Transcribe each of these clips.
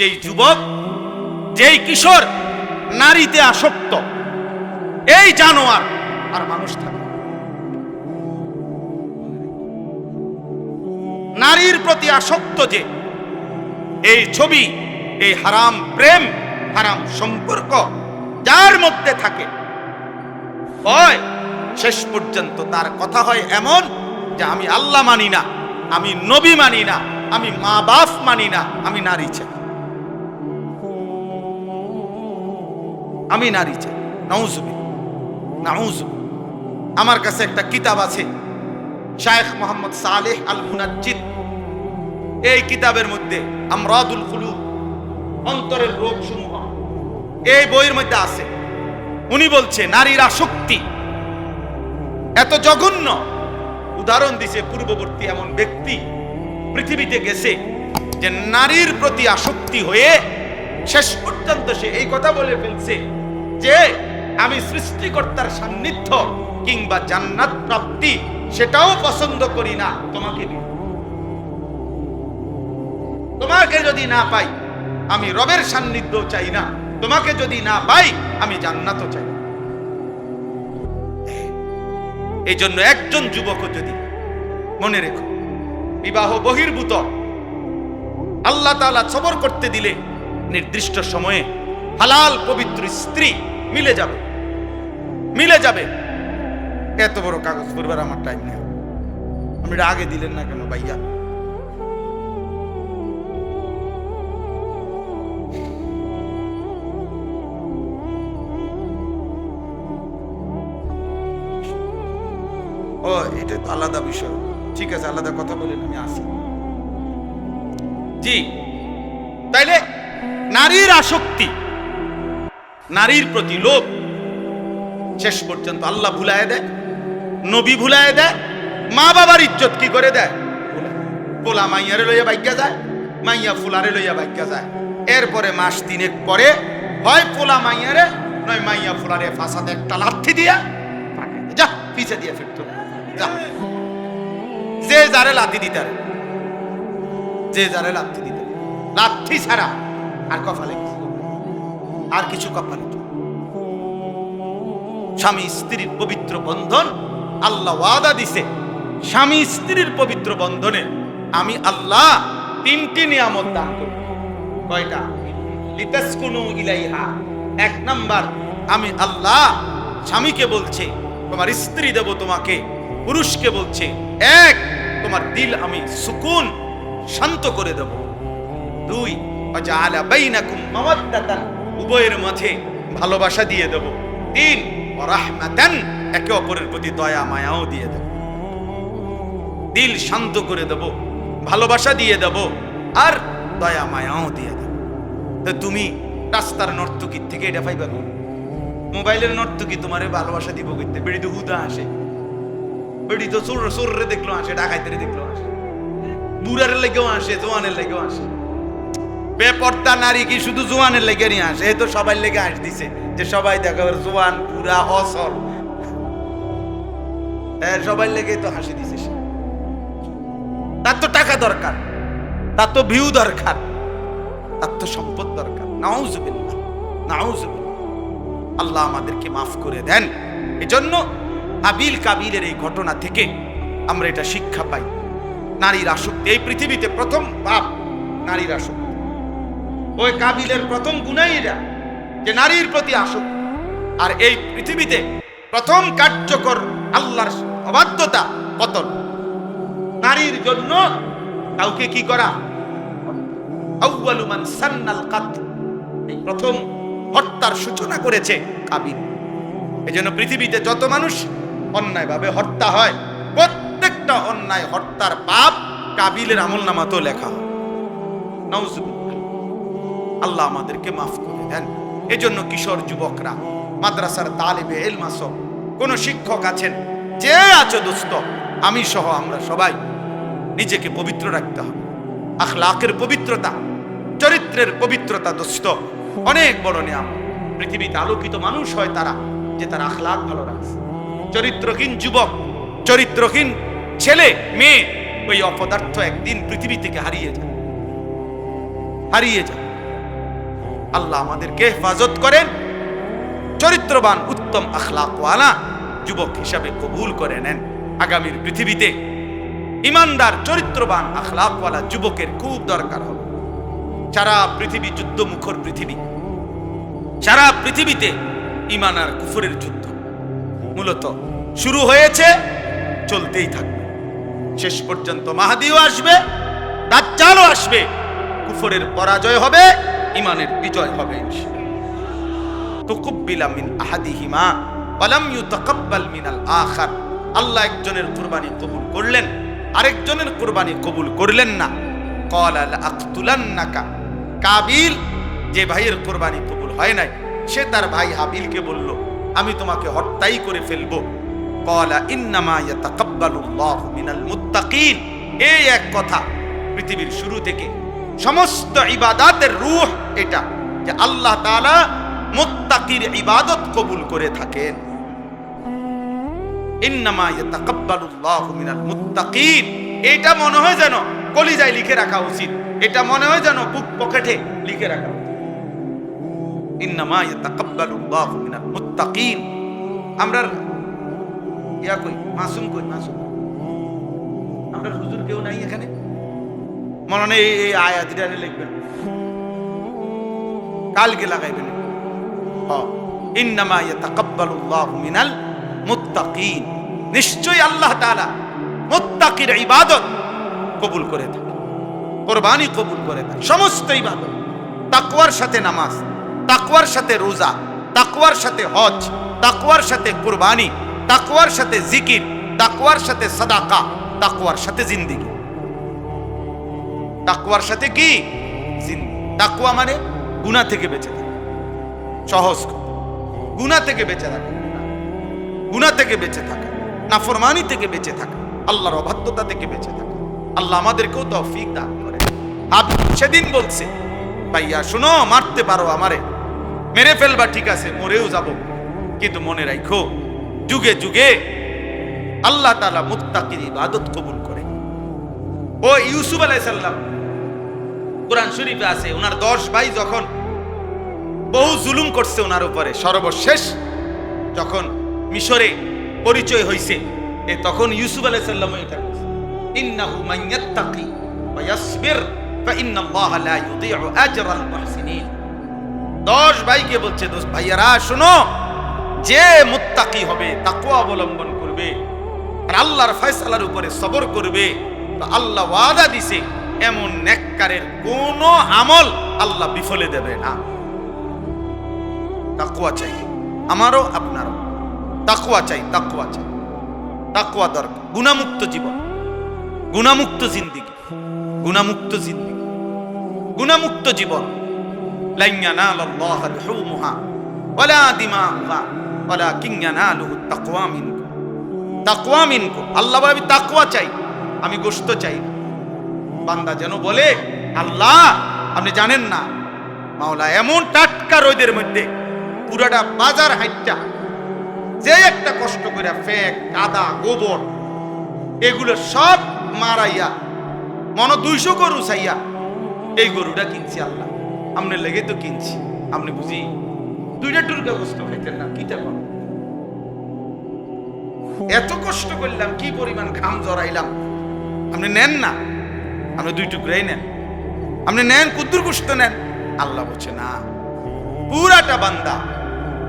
যেই যুবক, যেই কিশোর, নারীতে আসক্ত, এই জানোয়ার আর মানুষ থাকে নারীর প্রতি আসক্ত যে, এই ছবি, এই হারাম প্রেম, হারাম সম্পর্ক, যার মধ্যে থাকে, হয় শেষ পর্যন্ত তার কথা হয় এমন যে আমি আল্লাহ মানি না, আমি নবী মানি না, আমি মা বাপ মানি না, আমি নারী চাই। আমি নারী চাই। নাউজুবি। নাউজুবি। আমার কাছে একটা কিতাব আছে, শায়েখ মোহাম্মদ সালেহ আল মুনাজ্জিদ এই কিতাবের মধ্যে আমরাদুল কুলু অন্তরের রোগ সমূহ এই বইয়ের মধ্যে আছে। উনি বলছে, নারীর আসক্তি এত জঘন্য। উদাহরণ দিছে পূর্ববর্তী এমন ব্যক্তি পৃথিবীতে গেছে যে নারীর প্রতি আসক্তি হয়ে শেষ পর্যন্ত সে এই কথা বলে ফেলছে যে আমি সৃষ্টিকর্তার সান্নিধ্য কিংবা জান্নাত প্রাপ্তি সেটাও পছন্দ করি না তোমাকে তোমাকে যদি না পাই, আমি রবের সান্নিধ্য চাই না। তোমাকে যদি না পাই, আমি জান্নাতও চাই এই জন্য একজন যুবক যদি মনে রেখো, বিবাহ বহির্ভূত, আল্লাহ তালা সবর করতে দিলে নির্দিষ্ট সময়ে হালাল পবিত্র স্ত্রী মিলে যাবে। মিলে যাবে। এত বড় কাগজ করবার আমার টাইম নেই। আপনি আগে দিলেন না কেন ভাইয়া? ও, এটা তো আলাদা বিষয়। ঠিক আছে, আলাদা কথা বলেন, আমি আসি। জি। তাইলে নারীর আসক্তি, নারীর প্রতি লোভ শেষ পর্যন্ত আল্লাহ ভুলায় দেয়, নবী ভুলায় দেয় মা বাবার ইজ্জত কি করে দেয়? পোলা মাইয়ারে লইয়া বাইকা যায়, মাইয়া ফুলারে লইয়া বাইকা যায়। এরপরে মাস তিনেক পরে হয় পোলা মাইয়ারে, নয় মাইয়া ফুলারে ফাঁসাতে একটা লাথি দিয়া যা, পিছে দিয়ে ফিরতো যা। যে যারে লাথি দিতারে যে যারে লাথি দিতে লাথি ছাড়া আর কপালে আর কিছু কপালে স্বামী স্ত্রীর পবিত্র বন্ধন আল্লাহ ওয়াদা দিছে। স্বামী স্ত্রীর পবিত্র বন্ধনে আমি আল্লাহ তিনটি নিয়ামত দান করব কয়টা? লিতাসকুনু ইলাইহা। এক নাম্বার, আমি আল্লাহ স্বামীকে বলছে, তোমার স্ত্রী দেব তোমাকে, পুরুষকে বলছে, এক, তোমার দিল আমি সুকুন শান্ত করে দেব। দুই উভয়ের মাঝে ভালোবাসা দিয়ে দেব। তিন রাহমাতান একে অপরের প্রতি দয়া, মায়াও দিয়ে দেব। দিল শান্ত করে দেব, ভালোবাসা দিয়ে দেব, আর দয়া, মায়াও দিয়ে দেব। তো তুমি রাস্তার নর্তকীর থেকে এটা পাইবা? মোবাইলের নর্তকী তোমারে ভালোবাসা দিব করতে বেড়ি তো হুদা আসে। বেড়ি তো চোর চোররে দেখল আসে ডাকাইতে দেখল আসে। বুড়ার লেগেও আসে, জোয়ানের লেগেও আসে। বেপর্দা নারী কি শুধু জোয়ানের লেগে নিয়ে আসে? তো সবাই লেগে আস দিছে যে সবাই দেখো জোয়ান পুরা অসর হ্যাঁ সবাই লেগে তো হাসি দিছে। তার তো টাকা দরকার, তার তো ভিউ দরকার, তার তো সম্পদ দরকার। নাউজুবিল্লাহ নাউজুবিল্লাহ। আল্লাহ আমাদেরকে মাফ করে দেন। এজন্য আবিল কাবিলের এই ঘটনা থেকে আমরা এটা শিক্ষা পাই। নারীর আসক্তি, এই পৃথিবীতে প্রথম পাপ নারীর আসক্তি। ওই কাবিলের প্রথম গুণাইরা যে নারীর প্রতি আসক্তি। আর এই পৃথিবীতে প্রথম কার্যকর আল্লাহর অবাধ্যতা পতন। নারীর জন্য কাউকে কি করা? আউয়ালু মান সান্নাল কাতল এই প্রথম হত্যার সূচনা করেছে কাবিল। এই জন্য পৃথিবীতে যত মানুষ অন্যায়ভাবে হত্যা হয়, প্রত্যেকটা অন্যায় হত্যার পাপ কাবিলের আমল নামাতেও লেখা হয়। আল্লাহ আমাদেরকে মাফ করে দেন। এজন্য কিশোর যুবকরা, মাদ্রাসার তালিবে এলমাস কোন শিক্ষক আছেন? যে আছো দোস্ত আমি সহ আমরা সবাই। নিজেকে পবিত্র রাখতে হবে। আখলাকের পবিত্রতা, চরিত্রের পবিত্রতা দোস্ত অনেক বড় নিয়াম পৃথিবীতে আলোকিত মানুষ হয় তারা, যে তার আখলাক ভালো রাখছে। চরিত্রহীন যুবক, চরিত্রহীন ছেলে, মেয়ে, ওই অপদার্থ একদিন পৃথিবী থেকে হারিয়ে যায়। হারিয়ে যায়। আল্লাহ আমাদেরকে হেফাজত করেন। চরিত্রবান, উত্তম আখলাকওয়ালা যুবক হিসাবে কবুল করে নেন আগামীর পৃথিবীতে। ইমানদার, চরিত্রবান, আখলাকওয়ালা যুবকের খুব দরকার হবে। সারা পৃথিবী যুদ্ধ মুখর পৃথিবী। সারা পৃথিবীতে ইমান আর কুফরের যুদ্ধ। মূলত শুরু হয়েছে, চলতেই থাকবে। শেষ পর্যন্ত মাহাদিও আসবে, দাজ্জালও আসবে। কুফরের পরাজয় হবে ইমানের বিজয় হবে। তুকুব্বিলা মিন আহাদিহিমা ওয়ালাম ইউতাকাব্বাল মিনাল আখার। আল্লাহ একজনের কুরবানি কবুল করলেন, আরেকজনের কুরবানি কবুল করলেন না। ক্বালা লাআকতুলান্নাকা। কাবিল, যে ভাইয়ের কুরবানি কবুল হয় নাই, সে তার ভাই হাবিলকে বলল, আমি তোমাকে হত্যাই করে ফেলব। ক্বালা ইন্নামা ইয়াতাকাব্বালুল্লাহু মিনাল মুত্তাকিন। এই এক কথা পৃথিবীর শুরু থেকে সমস্ত ইবাদাতের রূহ এটা, যে আল্লাহ তাআলা মুত্তাকির ইবাদত কবুল করে থাকেন। এটা মনে হয় যেন কলিজায় লিখে রাখা উচিত। এটা মনে হয় যেন বুক পকেটে লিখে রাখা উচিত। আমরা ইয়া কই? মাসুম কই? মাসুম। আমরা হুজুর কেউ নাই এখানে? মনে নেই এই আয়াতটা লিখবেন। কালকে লাগাইবেন। ইন্নামা মিনাল মুত্তাকিন। নিশ্চয়ই আল্লাহ তাআলা মুত্তাকির ইবাদত কবুল করে থাকে কোরবানি কবুল করে থাকে সমস্ত ইবাদত। তাকওয়ার সাথে নামাজ, তাকওয়ার সাথে রোজা, তাকওয়ার সাথে হজ, তাকওয়ার সাথে কুরবানি, তাকওয়ার সাথে জিকির, তাকওয়ার সাথে সাদাকা, তাকওয়ার সাথে জিন্দিগি। তাকওয়ার সাথে কি? তাকওয়া মানে গুনাহ থেকে বেঁচে থাকা। সহজ। গুনাহ থেকে বেঁচে থাকা। গুনাহ থেকে বেঁচে থাকা। নাফরমানি থেকে বেঁচে থাকা। আল্লাহর অবাধ্যতা থেকে বেঁচে থাকা। আল্লাহ আমাদেরকেও তৌফিক দান করে আপ সেদিন বলছে, ভাইয়া, শুনো, মারতে পারো আমারে। মেরে ফেলবা, ঠিক আছে, মরেও যাব। কিন্তু মনে রাখো যুগে যুগে আল্লাহ তালা মুত্তাকির ইবাদত কবুল করে ও ইউসুফ আলাইহিস সালাম কোরআন শরীফে আছে ওনার দশ ভাই যখন বহু জুলুম করছে ওনার উপরে সর্বশেষ যখন মিশরে পরিচয় হইছে এ তখন ইউসুফ এটা বলছে, ইন্নাহু মান ইয়াত্তাকি ওয়া ইয়াসবির ফাইন্নাল্লাহা লা ইউযীউ আজরাল মুহসিনিন। দশ ভাইকে বলছে দোষ ভাইয়ারা শোনো যে মুত্তাকি হবে তাকওয়া অবলম্বন করবে আর আল্লাহর ফয়সালার উপরে সবর করবে তো আল্লাহ ওয়াদা দিছে এমন নেককারের কোন আমল আল্লাহ বিফলে দেবে না। তাকুয়া চাই, আমারও আপনারও। তাকুয়া চাই তাকুয়া চাই। তাকুয়া দরকার, গুণামুক্ত জীবন। গুণামুক্ত জিন্দিগি। গুণামুক্ত জিন্দিগি। গুণামুক্ত জীবন। আল্লাহ তাকুয়া চাই, আমি গোস্ত চাই। না বান্দা যেন বলে, আল্লাহ, আপনি জানেন না, মাওলা এমন টাটকা রোদের মধ্যে পুরাটা বাজার হাইটটা, যে একটা কষ্ট করে ফেক, কাদা, গোবর, এগুলো সব মারাইয়া, মন দুইশো গরু চাইয়া, এই গরুটা কিনছি আল্লাহ আমনে লেগে তো কিনছি, আপনি বুঝি দুইটা টুরকা গোস্ত খাইতেন না কিটা কর এত কষ্ট করলাম, কি পরিমাণ ঘাম জড়াইলাম, আপনি নেন না। আপনি দুই টুকরাই নেন। আপনি নেন, কুদ্দুর গোস্ত নেন। আল্লাহ বলছে, না, পুরাটা বান্দা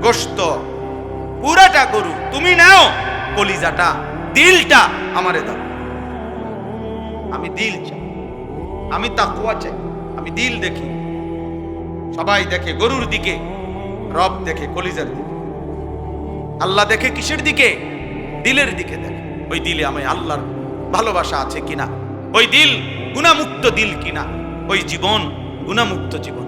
গোস্ত পুরাটা গরু, তুমি নাও, কলিজাটা, দিলটা আমারে দাও। আমি দিল চাই, আমি তাকুয়া চাই, আমি দিল দেখি। সবাই দেখে গরুর দিকে, রব দেখে কলিজার দিকে। আল্লাহ দেখে কিসের দিকে? দিলের দিকে দেখে। ওই দিলে আমি আল্লাহর ভালোবাসা আছে কিনা? ওই দিল গুণামুক্ত দিল কিনা? ওই জীবন গুণামুক্ত জীবন।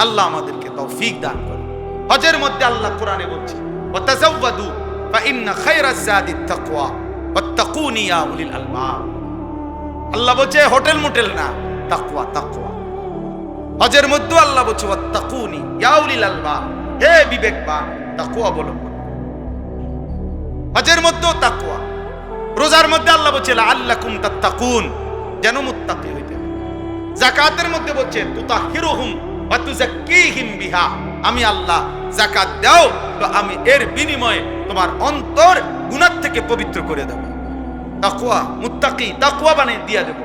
আল্লাহ আমাদেরকে তৌফিক দান করে হজের মধ্যে আল্লাহ কোরআনে বলছে, ওয়াতাজাওয়াদু ফাইন্না খায়রাজ জাদি তাকওয়া, ওয়াত্তাকুনি ইয়া উলিল আলবাব। আল্লাহ বলছে, হোটেল মোটেল না, তাকওয়া তাকওয়া। হজের মধ্যে আল্লাহ বলছে, ওয়াত্তাকুনি ইয়া উলিল আলবাব। হে বিবেকবান, তাকওয়া অবলম্বন হজের মধ্যেও তাকওয়া। রোজার মধ্যে আল্লাহ বলছে আল্লাকুম তাত্তাকুন। যেন মুত্তাকি হইতে। জাকাতের মধ্যে বলছে, তুতাহিরুহুম ওয়াতুজাক্কিহিম বিহা। আমি আল্লাহ জাকাত দাও তো আমি এর বিনিময়ে তোমার অন্তর গুনাহ থেকে পবিত্র করে দেব। তাকওয়া, মুত্তাকি, তাকওয়া বানিয়ে দিয়ে দেব।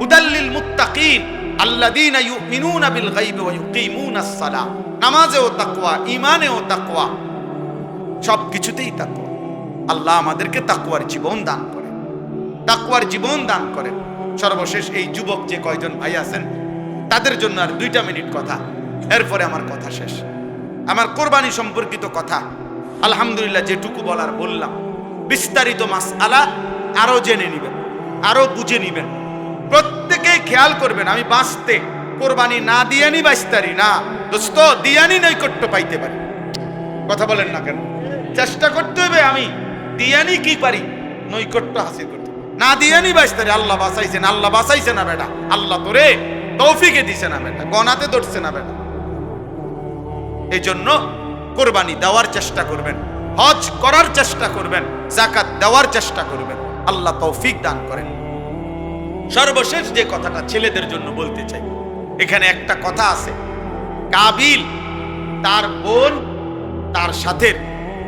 হুদাল্লিল মুত্তাকিন আল্লাযীনা ইউমিনুনা বিল গায়বি ওয়া ইউকিমুনাস সালাহ নামাজেও তাকওয়া, ঈমানেও তাকওয়া। সব কিছুতেই তাকওয়া। আল্লাহ আমাদেরকে তাকওয়ার জীবন দান করে তাকওয়ার জীবন দান করেন। সর্বশেষ এই যুবক যে কয়জন ভাই আছেন, তাদের জন্য আর দুইটা মিনিট কথা। এরপরে আমার কথা শেষ। আমার কোরবানি সম্পর্কিত কথা, আলহামদুলিল্লাহ যেটুকু বলার বললাম। বিস্তারিত মাস আলা আরও জেনে নিবেন আরও বুঝে নিবেন। প্রত্যেকেই খেয়াল করবেন, আমি বাঁচতে কোরবানি না দিয়ানি বাঁচতারি না, দোস্ত, দিয়ানি নৈকট্য পাইতে পারি। কথা বলেন না কেন? চেষ্টা করতে হবে আমি, দিয়ানি কি পারি? নৈকট্য হাসিল করতে। না দিয়ে দিয়ানি বাঁচতারি আল্লাহ বাঁচাইছেন আল্লাহ বাঁচাইছে না বেটা। আল্লাহ তোরে তৌফিকে দিছে না বেটা, গনাতে ধরছে না বেটা। এই জন্য কোরবানি দেওয়ার চেষ্টা করবেন, হজ করার চেষ্টা করবেন জাকাত দেওয়ার চেষ্টা করবেন, আল্লাহ তৌফিক দান করেন। সর্বশেষ যে কথাটা ছেলেদের জন্য বলতে চাই, এখানে একটা কথা আছে। কাবিল তার বোন, তার সাথে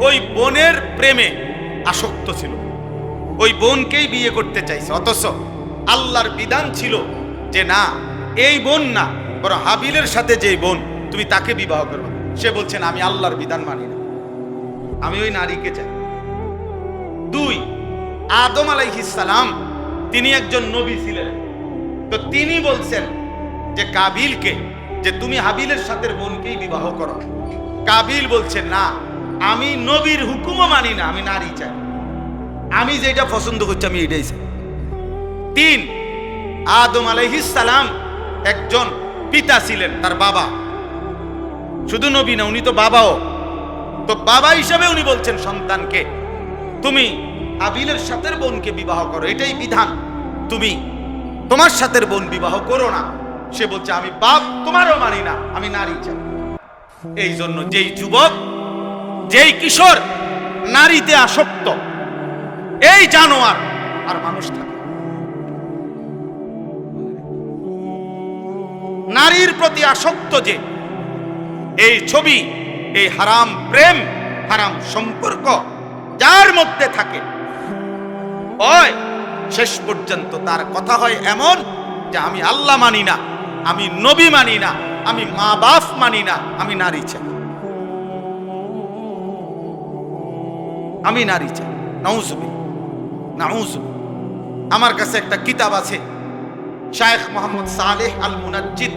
ওই বোনের প্রেমে আসক্ত ছিল। ওই বোনকেই বিয়ে করতে চাইছে। অথচ আল্লাহর বিধান ছিল যে না, এই বোন না, বরং হাবিলের সাথে যে বোন, তুমি তাকে বিবাহ করবে। সে বলছেন আমি আল্লাহর বিধান মানি না। আমি ওই নারীকে চাই। দুই, আদম সালাম, তিনি একজন নবী ছিলেন। তো তিনি বলছেন যে কাবিলকে, যে তুমি হাবিলের সাথে বোনকেই বিবাহ করো। কাবিল বলছে, না, আমি নবীর হুকুমও মানি না, আমি নারী চাই। আমি যেটা পছন্দ করছি আমি এটাই চাই। তিন, আদম সালাম একজন পিতা ছিলেন, তার বাবা। শুধু নবী না, উনি তো বাবাও। তো বাবা হিসাবে উনি বলছেন সন্তানকে, তুমি আবিলের সাথের বোনকে বিবাহ করো। এটাই বিধান। তুমি তোমার সাথের বোন বিবাহ করো না। সে বলছে, আমি বাপ, তোমারও মানি না, আমি নারী চাই। এই জন্য যেই যুবক, যেই কিশোর নারীতে আসক্ত এই জানোয়ার। আর মানুষ থাকে। নারীর প্রতি আসক্ত যে, এই ছবি, এই হারাম প্রেম, হারাম সম্পর্ক, যার মধ্যে থাকে হয় শেষ পর্যন্ত তার কথা হয় এমন যে, আমি আল্লাহ মানি না, আমি নবী মানি না, আমি মা বাপ মানি না, আমি নারী চাই। আমি নারী চাই। নাউজুবি আমার কাছে একটা কিতাব আছে, শায়েখ মোহাম্মদ সালেহ আল মুনাজ্জিদ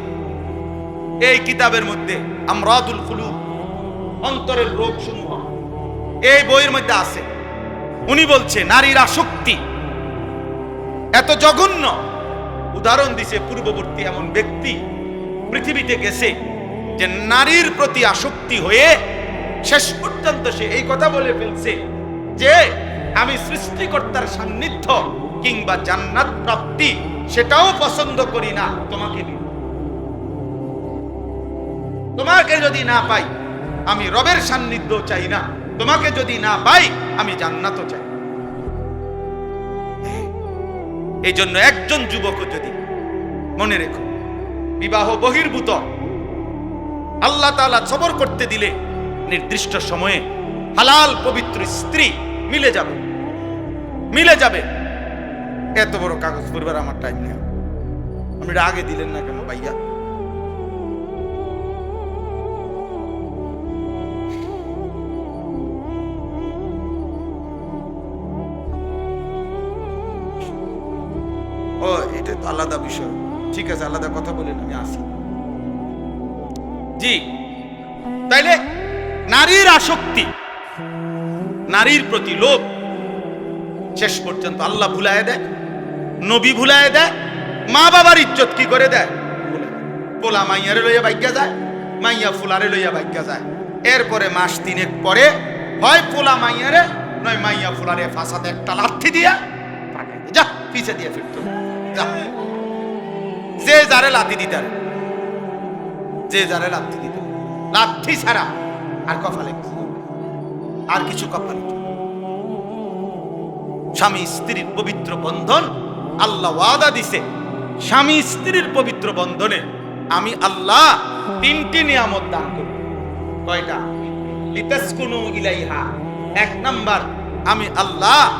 এই কিতাবের মধ্যে আমরাদুল কুলুব, অন্তরের রোগ সমূহ এই বইয়ের মধ্যে আছে। উনি বলছে, নারীর আসক্তি এত জঘন্য। উদাহরণ দিছে পূর্ববর্তী এমন ব্যক্তি পৃথিবীতে গেছে যে নারীর প্রতি আসক্তি হয়ে শেষ পর্যন্ত সে এই কথা বলে ফেলছে যে আমি সৃষ্টিকর্তার সান্নিধ্য কিংবা জান্নাত প্রাপ্তি সেটাও পছন্দ করি না। তোমাকে তোমাকে যদি না পাই, আমি রবের সান্নিধ্য চাই না। তোমাকে যদি না পাই, আমি জান্নাতও চাই এই জন্য একজন যুবক যদি মনে রেখো, বিবাহ বহির্ভূত, আল্লাহ তাআলা সবর করতে দিলে নির্দিষ্ট সময়ে হালাল পবিত্র স্ত্রী মিলে যাবে। মিলে যাবে। এত বড় কাগজ করবার আমার টাইম নেই। আমি এটা আগে দিলেন না কেন ভাইয়া? ও এটা তো আলাদা বিষয়। ঠিক আছে আলাদা কথা বলেন আমি আসি। জি। তাইলে নারীর আসক্তি নারীর প্রতি লোভ শেষ পর্যন্ত আল্লাহ ভুলায় দেয়, নবী ভুলায় দেয়, মা বাবার ইজ্জত কি করে দেয় পোলা মাইয়ারে লইয়া বাইকা যায়, মাইয়া ফুলারে লইয়া বাইকা যায় এরপরে মাস তিনেক পরে হয় পোলা মাইয়ারে, নয় মাইয়া ফুলারে ফাঁসাতে একটা লাঠি দিয়া যা, পিছে দিয়ে ফিরত যা যারে লাথি দিতে যে যারে লাথি দিতে। লাথি ছাড়া আর কপালে আর কিছু কপালে। স্বামী স্ত্রীর পবিত্র বন্ধন আল্লাহ ওয়াদা দিছে। স্বামী স্ত্রীর পবিত্র বন্ধনে আমি আল্লাহ তিনটি নিয়ামত দান করব। কয়টা? লিতাসকুনু ইলাইহা। এক নাম্বার, আমি আল্লাহ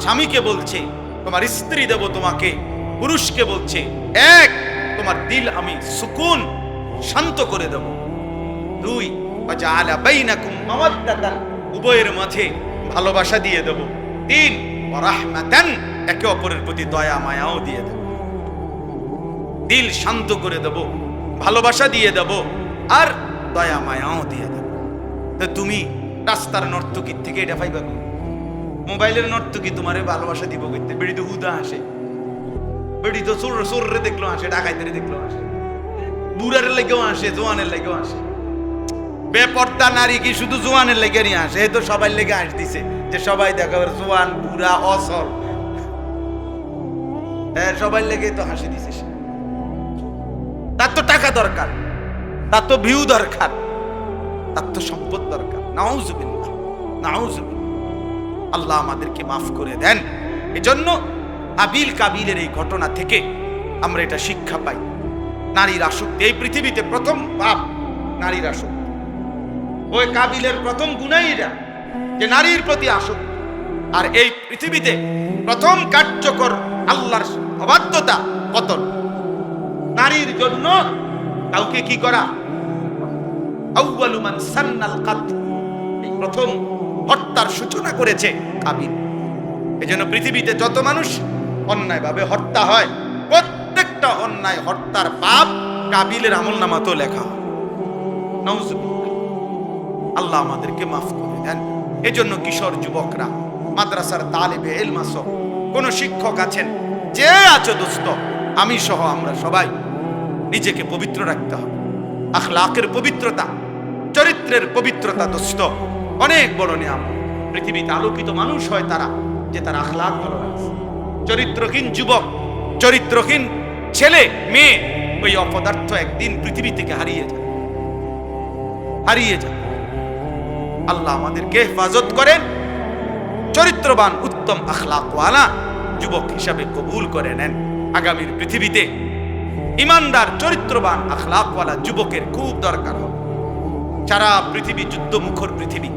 স্বামীকে বলছে, তোমার স্ত্রী দেব তোমাকে, পুরুষকে বলছে, এক, তোমার দিল আমি সুকুন শান্ত করে দেব। দুই বাইনাকুম মাওয়াদ্দাতান, উভয়ের মাঝে ভালোবাসা দিয়ে দেব। তিন রাহমাতান, একে অপরের প্রতি দয়া, মায়াও দিয়ে দেব। দিল শান্ত করে দেব, ভালোবাসা দিয়ে দেব, আর দয়া, মায়াও দিয়ে দেব। তুমি রাস্তার নর্তকীর থেকে এটা পাইবা? মোবাইলের নর্তকী তোমারে ভালোবাসা দিব করতে বেড়ি তো হুদা আসে বেড়ি তো চোর চোররে দেখল আসে ডাকাইতে দেখল আসে বুড়ারের লেগেও আসে জোয়ানের লেগেও আসে বেপর্দা নারী কি শুধু জোয়ানের লেগে নিয়ে আসে? এই তো সবাই লেগে আস দিছে যে সবাই দেখো, জোয়ান, বুড়া, অসল। হ্যাঁ সবাই লেগে তো হাসি দিছে। তার তো টাকা দরকার, তার তো ভিউ দরকার, তার তো সম্পদ দরকার। নাউজুবিল্লাহ নাউজুবিল্লাহ। আল্লাহ আমাদেরকে মাফ করে দেন। এজন্য আবিল কাবিলের এই ঘটনা থেকে আমরা এটা শিক্ষা পাই। নারীর আসক্তি, এই পৃথিবীতে প্রথম পাপ নারীর আসক্তি। ওই কাবিলের প্রথম গুণাই এটা যে নারীর প্রতি আসক্তি। আর এই পৃথিবীতে প্রথম কার্যকর আল্লাহর অবাধ্যতা পতন নারীর জন্য কাউকে কি করা? আউয়ালু মান সান্নাল কাতল। এই প্রথম হত্যার সূচনা করেছে কাবিল। এজন্য পৃথিবীতে যত মানুষ অন্যায়ভাবে হত্যা হয়, প্রত্যেকটা অন্যায় হত্যার পাপ কাবিলের আমল নামাতেও লেখা হয়। নাউজুবিল্লাহ। আল্লাহ আমাদেরকে মাফ করে দেন। এজন্য কিশোর যুবকরা, মাদ্রাসার তালেবে এলমাস কোন শিক্ষক আছেন, যে আছো দোস্ত, আমি সহ আমরা সবাই নিজেকে পবিত্র রাখতে হবে। আখলাকের পবিত্রতা, চরিত্রের পবিত্রতা দোস্ত, অনেক বড় নিয়াম পৃথিবীতে আলোকিত মানুষ হয় তারা, যে তার আখলাক ভালো রাখছে চরিত্রহীন যুবক, চরিত্রহীন ছেলে, মেয়ে, ওই অপদার্থ একদিন পৃথিবী থেকে হারিয়ে যায় হারিয়ে যায় আল্লাহ আমাদেরকে হেফাজত করেন। চরিত্রবান, উত্তম আখলাকওয়ালা যুবক হিসাবে কবুল করে নেন আগামীর পৃথিবীতে। ইমানদার, চরিত্রবান, আখলাকওয়ালা যুবকের খুব দরকার হবে। সারা পৃথিবী যুদ্ধ মুখর পৃথিবী।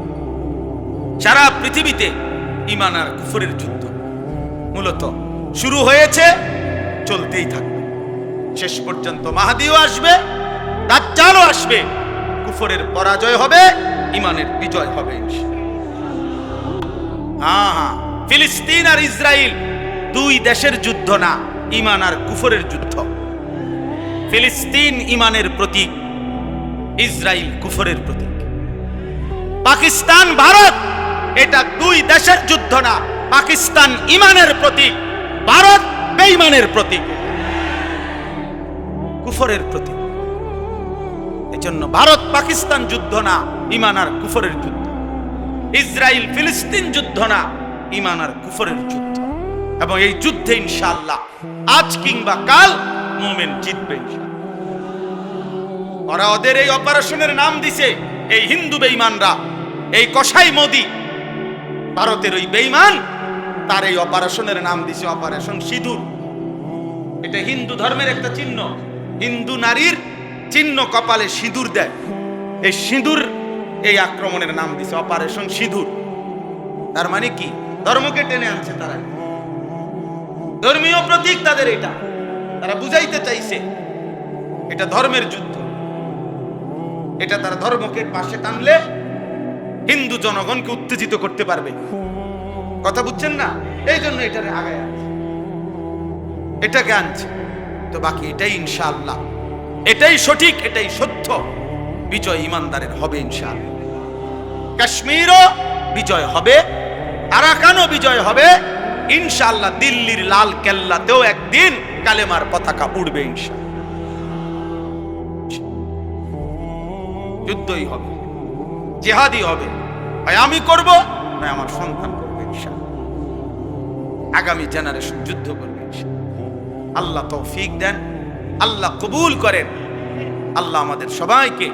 সারা পৃথিবীতে ইমান আর কুফরের যুদ্ধ। মূলত শুরু হয়েছে, চলতেই থাকবে। শেষ পর্যন্ত মাহাদিও আসবে, দাজ্জালও আসবে, কুফরের পরাজয় হবে। ইমানের বিজয় হবে হ্যাঁ হ্যাঁ। ফিলিস্তিন আর ইসরায়েল দুই দেশের যুদ্ধ না, ইমান আর কুফরের যুদ্ধ। ফিলিস্তিন ইমানের প্রতীক ইসরায়েল কুফরের প্রতীক। পাকিস্তান, ভারত, এটা দুই দেশের যুদ্ধ না, পাকিস্তান ইমানের প্রতীক, ভারত বেঈমানের প্রতীক। কুফরের প্রতীক। এজন্য ভারত পাকিস্তান যুদ্ধ না, ইমান আর কুফরের যুদ্ধ। ইসরায়েল ফিলিস্তিন যুদ্ধ না, ইমান আর কুফরের যুদ্ধ। এবং এই যুদ্ধে ইনশাআল্লাহ আজ কিংবা কাল মোমেন জিতবে ওরা ওদের এই অপারেশনের নাম দিছে, এই হিন্দু বেঈমানরা, এই কসাই মোদি। ভারতের ওই বেঈমান, তার এই অপারেশনের নাম দিছে অপারেশন সিঁদুর। এটা হিন্দু ধর্মের একটা চিহ্ন। হিন্দু নারীর চিহ্ন কপালে সিঁদুর দেয়। এই সিঁদুর এই আক্রমণের নাম দিছে অপারেশন সিঁদুর। তার মানে কি? ধর্মকে টেনে আনছে তারা। ধর্মীয় প্রতীক তাদের এটা। তারা বুঝাইতে চাইছে, এটা ধর্মের যুদ্ধ। এটা তারা ধর্মকে পাশে টানলে হিন্দু জনগণকে উত্তেজিত করতে পারবে। কথা বুঝছেন না? এই জন্য এটা আগায় আনছে। এটাকে আনছে। তো বাকি এটাই ইনশাআল্লাহ। এটাই সঠিক, এটাই সত্য। বিজয় ইমানদারের হবে ইনশাআল্লাহ। কাশ্মীরও বিজয় হবে, আরাকানও বিজয় হবে। ইনশাল্লাহ দিল্লির লাল কেল্লাতেও একদিন কালেমার পতাকা উড়বে ইনশাআল্লাহ। যুদ্ধই হবে জেহাদি হবে। আমি করব? নয় আমার সন্তান করবে ইনশাআল্লাহ। আগামী জেনারেশন যুদ্ধ করবে ইনশাআল্লাহ। আল্লাহ তৌফিক দেন। আল্লাহ কবুল করেন। আল্লাহ আমাদের সবাইকে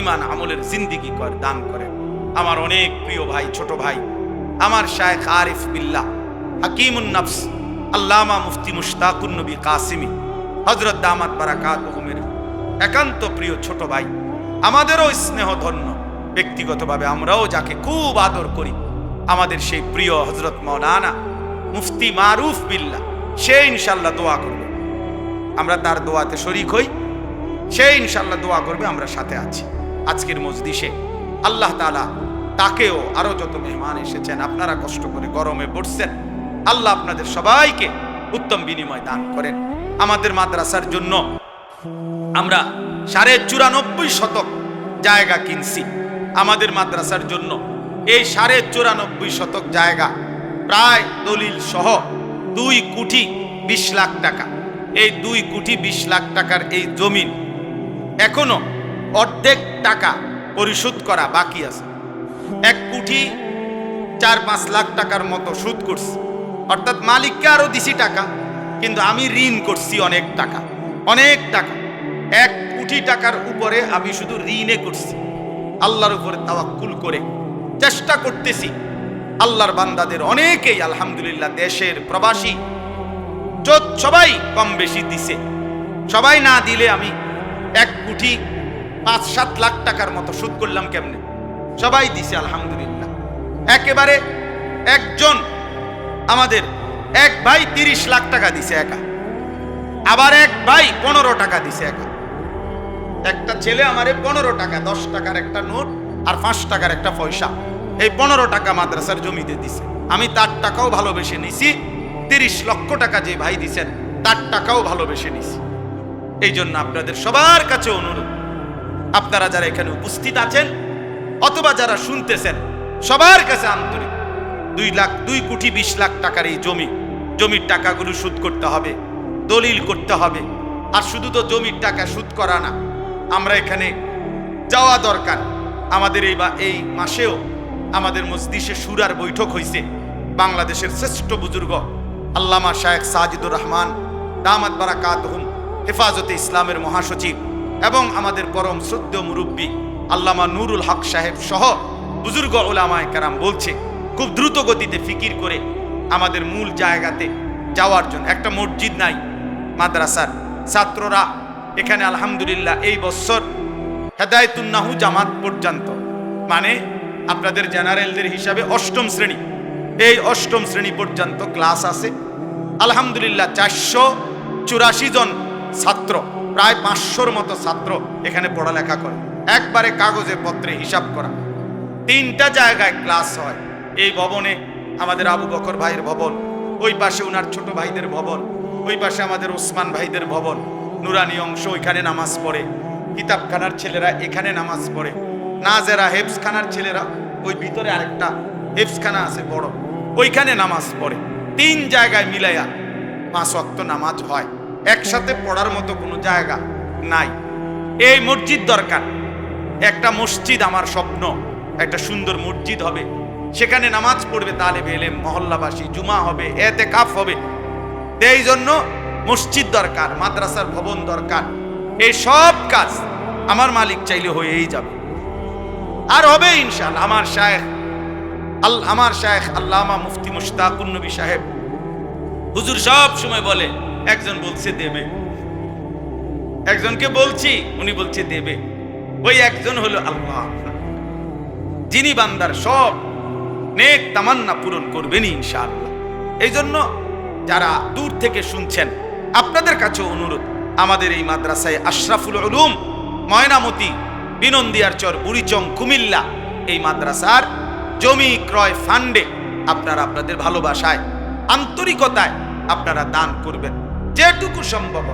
ইমান আমলের জিন্দিগি কর, দান করেন। আমার অনেক প্রিয় ভাই, ছোট ভাই, আমার শায়েখ আরিফ বিল্লাহ, হাকিমুন নফস, আল্লামা মুফতি মুশতাকুন নবী কাসিমি হজরত দামাত বারাকাত হুমের একান্ত প্রিয় ছোট ভাই, আমাদেরও স্নেহ ধন্য ব্যক্তিগতভাবে আমরাও যাকে খুব আদর করি, আমাদের সেই প্রিয় হজরত মৌলানা মুফতি মারুফ বিল্লা সে ইনশাল্লাহ দোয়া করবে আমরা তার দোয়াতে শরিক হই। সে ইনশাল্লাহ দোয়া করবে, আমরা সাথে আছি। আজকের মজদিসে আল্লাহ তালা তাকেও আরও যত মেহমান এসেছেন, আপনারা কষ্ট করে গরমে পড়ছেন, আল্লাহ আপনাদের সবাইকে উত্তম বিনিময় দান করেন। আমাদের মাদ্রাসার জন্য আমরা সাড়ে চুরানব্বই শতক জায়গা কিনছি। আমাদের মাদ্রাসার জন্য এই সাড়ে চুরানব্বই শতক জায়গা প্রায় দলিল সহ দুই কোটি বিশ লাখ টাকা। এই দুই কোটি বিশ লাখ টাকার এই জমিন এখনও অর্ধেক টাকা পরিশোধ করা বাকি আছে। এক কোটি চার পাঁচ লাখ টাকার মতো সুদ করছি। অর্থাৎ মালিককে আরও দিছি টাকা, কিন্তু আমি ঋণ করছি অনেক টাকা অনেক টাকা। এক কোটি টাকার উপরে আমি শুধু ঋণে করছি। আল্লাহর উপরে তাওয়াক্কুল করে চেষ্টা করতেছি। আল্লাহর বান্দাদের অনেকেই, আলহামদুলিল্লাহ, দেশের প্রবাসী যত- সবাই কম বেশি দিছে। সবাই না দিলে আমি এক কোটি পাঁচ সাত লাখ টাকার মতো সুদ করলাম কেমনে? সবাই দিছে, আলহামদুলিল্লাহ। একেবারে একজন আমাদের এক ভাই তিরিশ লাখ টাকা দিছে একা। আবার এক ভাই পনেরো টাকা দিছে একা। একটা ছেলে আমারে পনেরো টাকা, দশ টাকার একটা নোট আর পাঁচ টাকার একটা পয়সা। এই পনেরো টাকা মাদ্রাসার জমিতে দিছে। আমি তার টাকাও ভালোবেসে নিছি। তিরিশ লক্ষ টাকা যে ভাই দিছেন, তার টাকাও ভালোবেসে নিছি। এই জন্য আপনাদের সবার কাছে অনুরোধ, আপনারা যারা এখানে উপস্থিত আছেন অথবা যারা শুনতেছেন, সবার কাছে আন্তরিক। দুই লাখ, দুই কোটি বিশ লাখ টাকার এই জমি, জমির টাকাগুলো সুদ করতে হবে, দলিল করতে হবে। আর শুধু তো জমির টাকা সুদ করা না, আমরা এখানে যাওয়া দরকার। আমাদের এই বা, এই মাসেও আমাদের মসজিষে সুরার বৈঠক হয়েছে বাংলাদেশের শ্রেষ্ঠ বুজুর্গ আল্লামা শায়েখ সাজিদুর রহমান, দামাত বারাকাত হুম হেফাজতে ইসলামের মহাসচিব এবং আমাদের পরম শ্রদ্ধেয় মুরব্বী আল্লামা নুরুল হক সাহেব সহ বুজুর্গ ওলামায় কারাম বলছে, খুব দ্রুত গতিতে ফিকির করে আমাদের মূল জায়গাতে যাওয়ার জন্য। একটা মসজিদ নাই, মাদ্রাসার। ছাত্ররা এখানে আলহামদুলিল্লাহ এই বছর হেদায়তুন্নাহু জামাত পর্যন্ত। মানে আপনাদের জেনারেলদের হিসাবে অষ্টম শ্রেণি। এই অষ্টম শ্রেণি পর্যন্ত ক্লাস আছে। আলহামদুলিল্লাহ চারশো চুরাশি জন ছাত্র, প্রায় পাঁচশোর মতো ছাত্র এখানে পড়ালেখা করে। একবারে কাগজে পত্রে হিসাব করা। তিনটা জায়গায় ক্লাস হয়। এই ভবনে আমাদের আবু বকর ভাইয়ের ভবন, ওই পাশে উনার ছোট ভাইদের ভবন, ওই পাশে আমাদের ওসমান ভাইদের ভবন, নুরানি অংশ ওইখানে নামাজ পড়ে। কিতাবখানার ছেলেরা এখানে নামাজ পড়ে। নাজেরা হেফসখানার ছেলেরা, ওই ভিতরে আরেকটা হেফসখানা আছে বড়। ওইখানে নামাজ পড়ে। তিন জায়গায় মিলাইয়া পাঁচ ওয়াক্ত নামাজ হয়। একসাথে পড়ার মতো কোনো জায়গা নাই। এই মসজিদ দরকার। একটা মসজিদ আমার স্বপ্ন। একটা সুন্দর মসজিদ হবে। সেখানে নামাজ পড়বে তালে বেলে মহল্লাবাসী, জুমা হবে এতে কাফ হবে। এই জন্য মসজিদ দরকার, মাদ্রাসার ভবন দরকার। এই সব কাজ আমার মালিক চাইলে হয়েই যাবে। আর হবে ইনশাল আমার শায়েখ আল আমার শায়েখ আল্লামা মুফতি মুশতাকুন নবী সাহেব। হুজুর সব সময় বলে, একজন বলছে দেবে। একজনকে বলছি, উনি বলছে দেবে। ওই একজন হলো আল্লাহ। যিনি বান্দার সব নেক তামান্না পূরণ করবেন ইনশাআল্লাহ। এই জন্য যারা দূর থেকে শুনছেন, আপনাদের কাছে অনুরোধ, আমাদের এই মাদ্রাসায় আশরাফুল উলুম, ময়নামতি বিনন্দিয়ার চর বুড়িচং, কুমিল্লা এই মাদ্রাসার জমি ক্রয় ফান্ডে আপনারা আপনাদের ভালোবাসায় আন্তরিকতায় আপনারা দান করবেন। যেটুকু সম্ভব